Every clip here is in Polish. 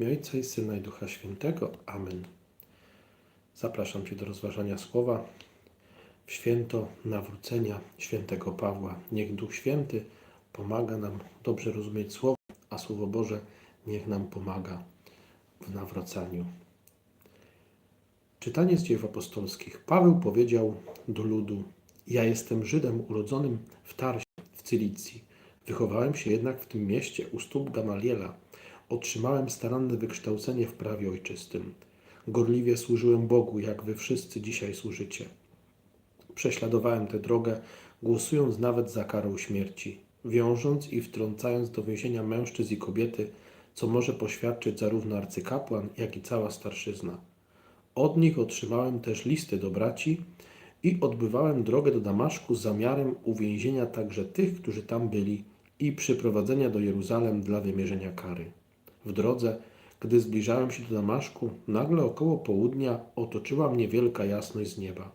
imię Ojca i Syna i Ducha Świętego. Amen. Zapraszam Cię do rozważania słowa w święto nawrócenia świętego Pawła. Niech Duch Święty pomaga nam dobrze rozumieć Słowo, a Słowo Boże niech nam pomaga w nawracaniu. Czytanie z dziejów apostolskich. Paweł powiedział do ludu: Ja jestem Żydem urodzonym w Tarsie, w Cylicji. Wychowałem się jednak w tym mieście u stóp Gamaliela. Otrzymałem staranne wykształcenie w prawie ojczystym. Gorliwie służyłem Bogu, jak wy wszyscy dzisiaj służycie. Prześladowałem tę drogę, głosując nawet za karą śmierci, wiążąc i wtrącając do więzienia mężczyzn i kobiety, co może poświadczyć zarówno arcykapłan, jak i cała starszyzna. Od nich otrzymałem też listy do braci i odbywałem drogę do Damaszku z zamiarem uwięzienia także tych, którzy tam byli i przyprowadzenia do Jeruzalem dla wymierzenia kary. W drodze, gdy zbliżałem się do Damaszku, nagle około południa otoczyła mnie wielka jasność z nieba.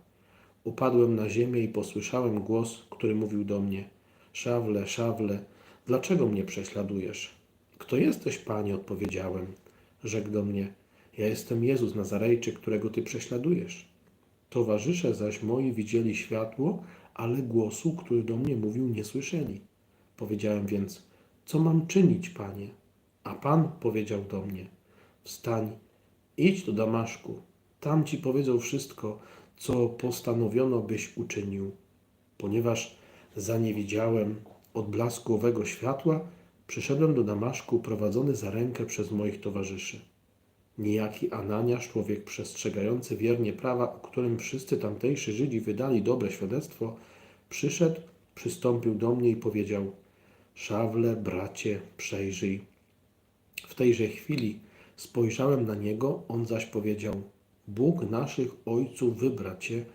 Upadłem na ziemię i posłyszałem głos, który mówił do mnie: Szawle, szawle, dlaczego mnie prześladujesz? Kto jesteś, panie? odpowiedziałem. Rzekł do mnie: Ja jestem Jezus Nazarejczyk, którego ty prześladujesz. Towarzysze zaś moi widzieli światło, ale głosu, który do mnie mówił, nie słyszeli. Powiedziałem więc: Co mam czynić, panie? A pan powiedział do mnie: Wstań, idź do Damaszku. Tam ci powiedzą wszystko, co postanowiono byś uczynił. Ponieważ zaniewidziałem odblasku owego światła, przyszedłem do Damaszku prowadzony za rękę przez moich towarzyszy. Niejaki Ananiasz, człowiek przestrzegający wiernie prawa, o którym wszyscy tamtejsi Żydzi wydali dobre świadectwo, przyszedł, przystąpił do mnie i powiedział: Szawle, bracie, przejrzyj. W tejże chwili spojrzałem na niego, on zaś powiedział: Bóg naszych ojców wybra cię,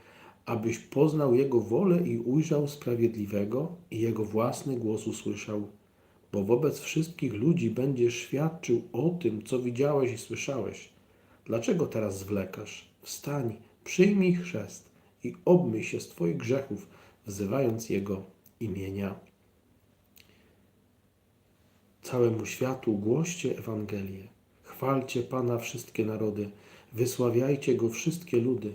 abyś poznał Jego wolę i ujrzał sprawiedliwego i Jego własny głos usłyszał. Bo wobec wszystkich ludzi będziesz świadczył o tym, co widziałeś i słyszałeś. Dlaczego teraz zwlekasz? Wstań, przyjmij chrzest i obmyj się z Twoich grzechów, wzywając Jego imienia. Całemu światu głoście Ewangelię. Chwalcie Pana wszystkie narody, wysławiajcie Go wszystkie ludy,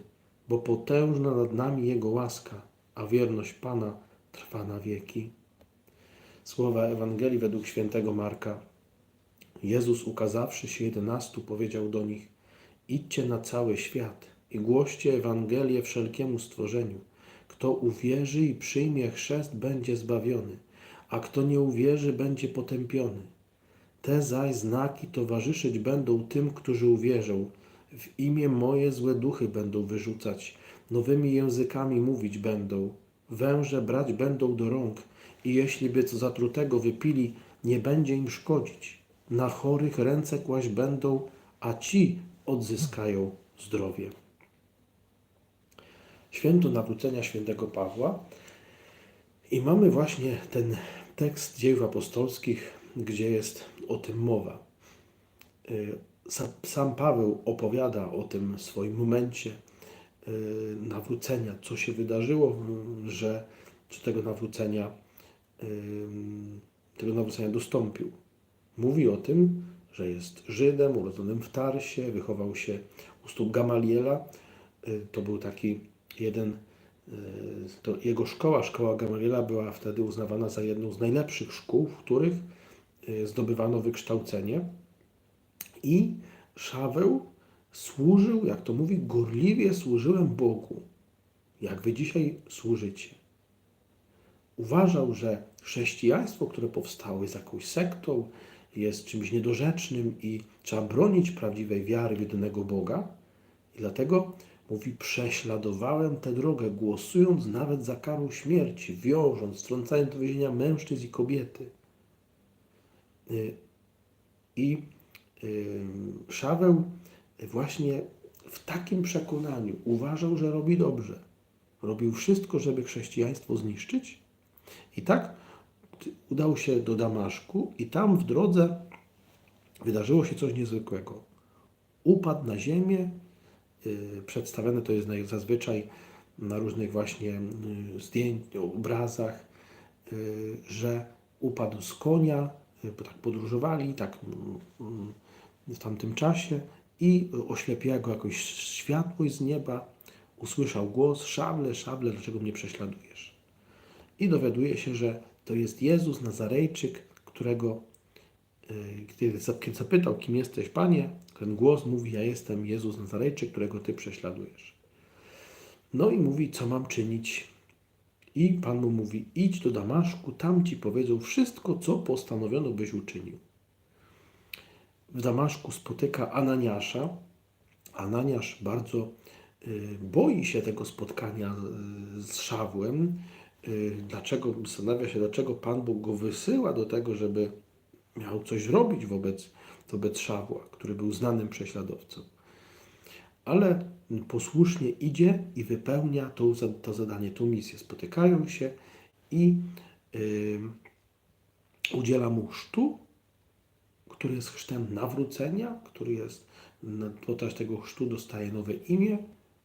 bo potężna nad nami Jego łaska, a wierność Pana trwa na wieki. Słowa Ewangelii według świętego Marka. Jezus ukazawszy się jedenastu powiedział do nich, idźcie na cały świat i głoście Ewangelię wszelkiemu stworzeniu. Kto uwierzy i przyjmie chrzest, będzie zbawiony, a kto nie uwierzy, będzie potępiony. Te zaś znaki towarzyszyć będą tym, którzy uwierzą. W imię moje złe duchy będą wyrzucać, nowymi językami mówić będą, węże brać będą do rąk i jeśli by co zatrutego wypili, nie będzie im szkodzić. Na chorych ręce kłaść będą, a ci odzyskają zdrowie. Święto nawrócenia świętego Pawła i mamy właśnie ten tekst dziejów apostolskich, gdzie jest o tym mowa. Y, Sa- Sam Paweł opowiada o tym swoim momencie y, nawrócenia, co się wydarzyło, że czy tego nawrócenia, y, tego nawrócenia dostąpił. Mówi o tym, że jest Żydem, urodzonym w Tarsie, wychował się u stóp Gamaliela. To był taki jeden, jego szkoła, szkoła Gamaliela była wtedy uznawana za jedną z najlepszych szkół, w których y, zdobywano wykształcenie. I Szaweł służył, jak to mówi, gorliwie służyłem Bogu, jak wy dzisiaj służycie. Uważał, że chrześcijaństwo, które powstało, jest jakąś sektą, jest czymś niedorzecznym i trzeba bronić prawdziwej wiary w jedynego Boga. I dlatego mówi: Prześladowałem tę drogę, głosując nawet za karą śmierci, wiążąc, strącając do więzienia mężczyzn i kobiety. Y, I y, Szaweł właśnie w takim przekonaniu uważał, że robi dobrze. Robił wszystko, żeby chrześcijaństwo zniszczyć. I tak udał się do Damaszku, i tam w drodze wydarzyło się coś niezwykłego. Upadł na ziemię. Y, Przedstawione to jest zazwyczaj na różnych właśnie y, zdjęć, obrazach, y, że upadł z konia, tak podróżowali, tak mm, mm, w tamtym czasie i oślepiła go jakoś światłość z nieba. Usłyszał głos, szable, szable, dlaczego mnie prześladujesz? I dowiaduje się, że to jest Jezus Nazarejczyk, którego, kiedy zapytał, kim jesteś, Panie, ten głos mówi, ja jestem Jezus Nazarejczyk, którego Ty prześladujesz. No i mówi, co mam czynić. I Pan mu mówi, idź do Damaszku, tam Ci powiedzą wszystko, co postanowiono byś uczynił. W Damaszku spotyka Ananiasza. Ananiasz bardzo y, boi się tego spotkania z Szawłem. Y, Dlaczego, zastanawia się, dlaczego Pan Bóg go wysyła do tego, żeby miał coś robić wobec, wobec Szawła, który był znanym prześladowcą. Ale posłusznie idzie i wypełnia to, to zadanie, tą misję. Spotykają się i y, udziela mu chrztu, który jest chrztem nawrócenia, który jest, podczas tego chrztu dostaje nowe imię,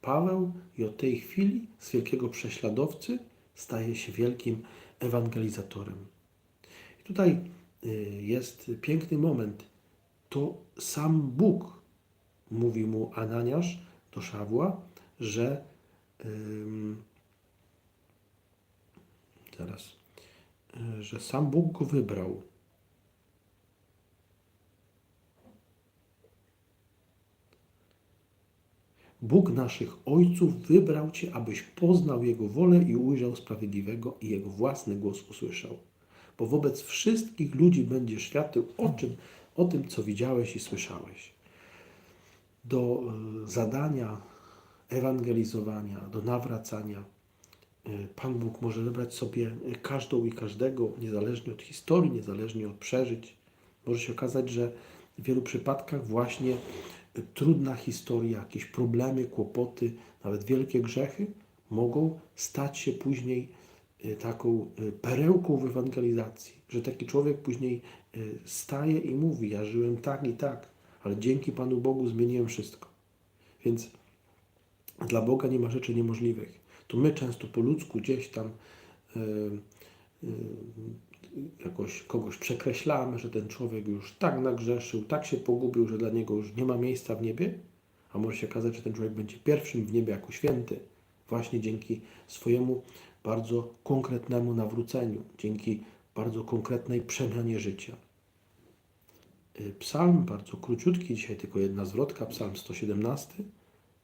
Paweł i od tej chwili z wielkiego prześladowcy staje się wielkim ewangelizatorem. I tutaj y, jest piękny moment. To sam Bóg mówi mu Ananiasz do Szawła, że zaraz, y, że sam Bóg go wybrał. Bóg naszych ojców wybrał Cię, abyś poznał Jego wolę i ujrzał sprawiedliwego i Jego własny głos usłyszał. Bo wobec wszystkich ludzi będziesz świadczył o, czym, o tym, co widziałeś i słyszałeś. Do e, zadania ewangelizowania, do nawracania e, Pan Bóg może wybrać sobie każdą i każdego, niezależnie od historii, niezależnie od przeżyć. Może się okazać, że w wielu przypadkach właśnie trudna historia, jakieś problemy, kłopoty, nawet wielkie grzechy mogą stać się później y, taką y, perełką w ewangelizacji, że taki człowiek później y, staje i mówi: Ja żyłem tak i tak, ale dzięki Panu Bogu zmieniłem wszystko. Więc dla Boga nie ma rzeczy niemożliwych. To my często po ludzku gdzieś tam y, y, jakoś kogoś przekreślamy, że ten człowiek już tak nagrzeszył, tak się pogubił, że dla niego już nie ma miejsca w niebie, a może się okazać, że ten człowiek będzie pierwszym w niebie jako święty, właśnie dzięki swojemu bardzo konkretnemu nawróceniu, dzięki bardzo konkretnej przemianie życia. Y, Psalm bardzo króciutki, dzisiaj tylko jedna zwrotka, psalm 117.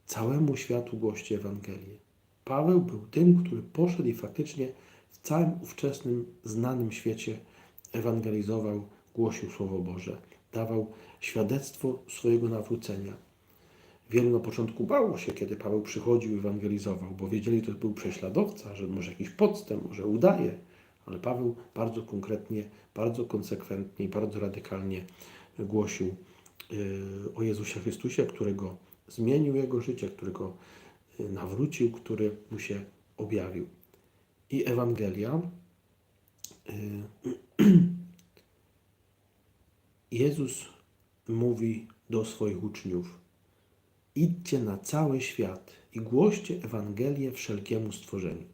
Całemu światu głoście Ewangelię. Paweł był tym, który poszedł i faktycznie w całym ówczesnym, znanym świecie ewangelizował, głosił Słowo Boże, dawał świadectwo swojego nawrócenia. Wielu na początku bało się, kiedy Paweł przychodził i ewangelizował, bo wiedzieli, że to był prześladowca, że może jakiś podstęp, może udaje. Ale Paweł bardzo konkretnie, bardzo konsekwentnie i bardzo radykalnie głosił yy, o Jezusie Chrystusie, którego zmienił jego życie, którego yy, nawrócił, który mu się objawił. I Ewangelia. yy, Jezus mówi do swoich uczniów: Idźcie na cały świat i głoście Ewangelię wszelkiemu stworzeniu.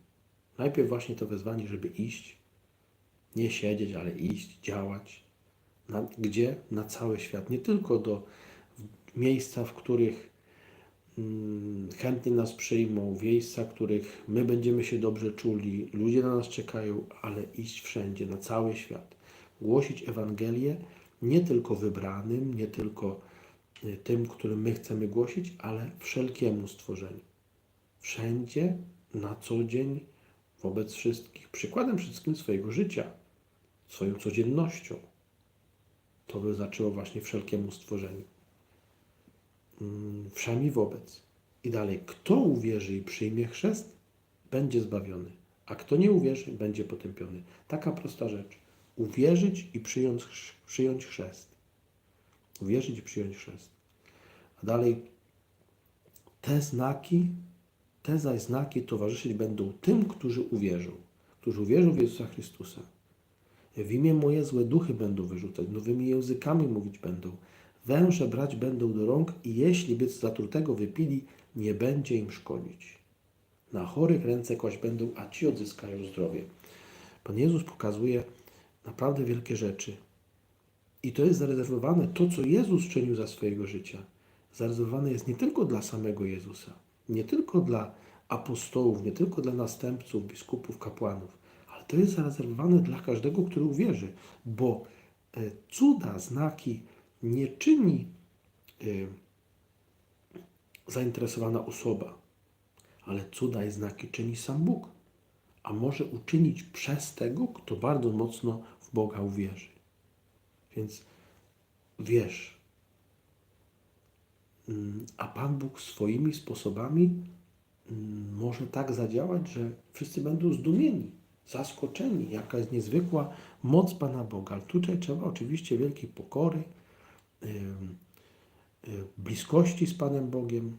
Najpierw właśnie to wezwanie, żeby iść, nie siedzieć, ale iść, działać. Na, gdzie? Na cały świat. Nie tylko do miejsca, w których mm, chętnie nas przyjmą, miejsca, w których my będziemy się dobrze czuli, ludzie na nas czekają, ale iść wszędzie, na cały świat. Głosić Ewangelię nie tylko wybranym, nie tylko tym, którym my chcemy głosić, ale wszelkiemu stworzeniu. Wszędzie, na co dzień, wobec wszystkich. Przykładem wszystkim swojego życia, swoją codziennością. To by zaczęło właśnie wszelkiemu stworzeniu. Mm, Wszemi wobec. I dalej, kto uwierzy i przyjmie chrzest, będzie zbawiony, a kto nie uwierzy, będzie potępiony. Taka prosta rzecz. Uwierzyć i przyjąć chrzest. Uwierzyć i przyjąć chrzest. A dalej, te znaki, te zaś znaki towarzyszyć będą tym, którzy uwierzą, którzy uwierzą w Jezusa Chrystusa. W imię moje złe duchy będą wyrzucać, nowymi językami mówić będą, węże brać będą do rąk i jeśli by zatrutego wypili, nie będzie im szkodzić. Na chorych ręce kłaść będą, a ci odzyskają zdrowie. Pan Jezus pokazuje naprawdę wielkie rzeczy. I to jest zarezerwowane, to co Jezus czynił za swojego życia, zarezerwowane jest nie tylko dla samego Jezusa, nie tylko dla apostołów, nie tylko dla następców, biskupów, kapłanów, ale to jest zarezerwowane dla każdego, który uwierzy, bo e, cuda, znaki nie czyni e, zainteresowana osoba, ale cuda i znaki czyni sam Bóg, a może uczynić przez tego, kto bardzo mocno w Boga uwierzy. Więc wierz. Mm, A Pan Bóg swoimi sposobami mm, może tak zadziałać, że wszyscy będą zdumieni, zaskoczeni, jaka jest niezwykła moc Pana Boga. Ale tutaj trzeba oczywiście wielkiej pokory, bliskości z Panem Bogiem.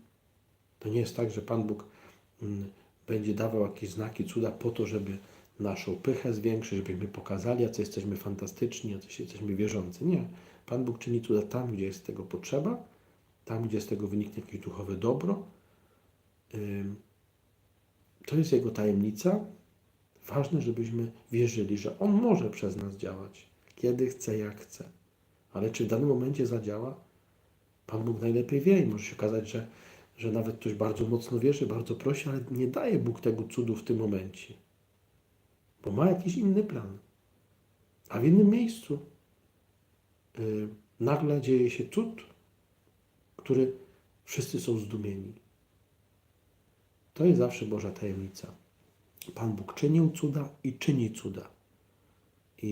To nie jest tak, że Pan Bóg mm, będzie dawał jakieś znaki, cuda po to, żeby naszą pychę zwiększyć, żebyśmy pokazali, jacy jesteśmy fantastyczni, jacy jesteśmy wierzący. Nie. Pan Bóg czyni cuda tam, gdzie jest tego potrzeba, tam, gdzie z tego wyniknie jakieś duchowe dobro. To jest Jego tajemnica. Ważne, żebyśmy wierzyli, że On może przez nas działać, kiedy chce, jak chce. Ale czy w danym momencie zadziała? Pan Bóg najlepiej wie i może się okazać, że, że nawet ktoś bardzo mocno wierzy, bardzo prosi, ale nie daje Bóg tego cudu w tym momencie, bo ma jakiś inny plan. A w innym miejscu yy, nagle dzieje się cud, który wszyscy są zdumieni. To jest zawsze Boża tajemnica. Pan Bóg czynił cuda i czyni cuda. I,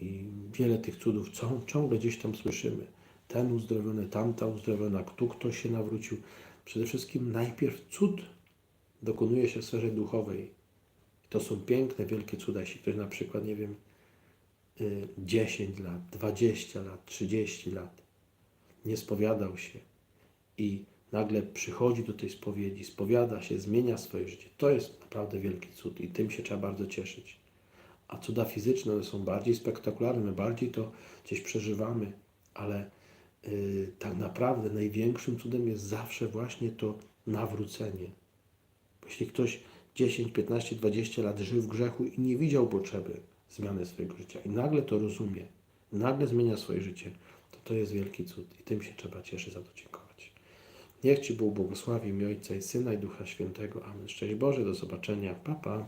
i wiele tych cudów ciągle gdzieś tam słyszymy. Ten uzdrowiony, tamta uzdrowiona, tu ktoś się nawrócił. Przede wszystkim najpierw cud dokonuje się w sferze duchowej. To są piękne, wielkie cuda. Jeśli ktoś na przykład, nie wiem, y, 10 lat, 20 lat, 30 lat nie spowiadał się i nagle przychodzi do tej spowiedzi, spowiada się, zmienia swoje życie. To jest naprawdę wielki cud i tym się trzeba bardzo cieszyć. A cuda fizyczne one są bardziej spektakularne, my bardziej to gdzieś przeżywamy, ale yy, tak naprawdę największym cudem jest zawsze właśnie to nawrócenie. Jeśli ktoś 10, 15, 20 lat żył w grzechu i nie widział potrzeby zmiany swojego życia i nagle to rozumie, nagle zmienia swoje życie, to to jest wielki cud i tym się trzeba cieszyć, za to dziękować. Niech Ci Bóg błogosławi mi Ojca i Syna i Ducha Świętego. Amen. Szczęść Boże, do zobaczenia. Pa, pa.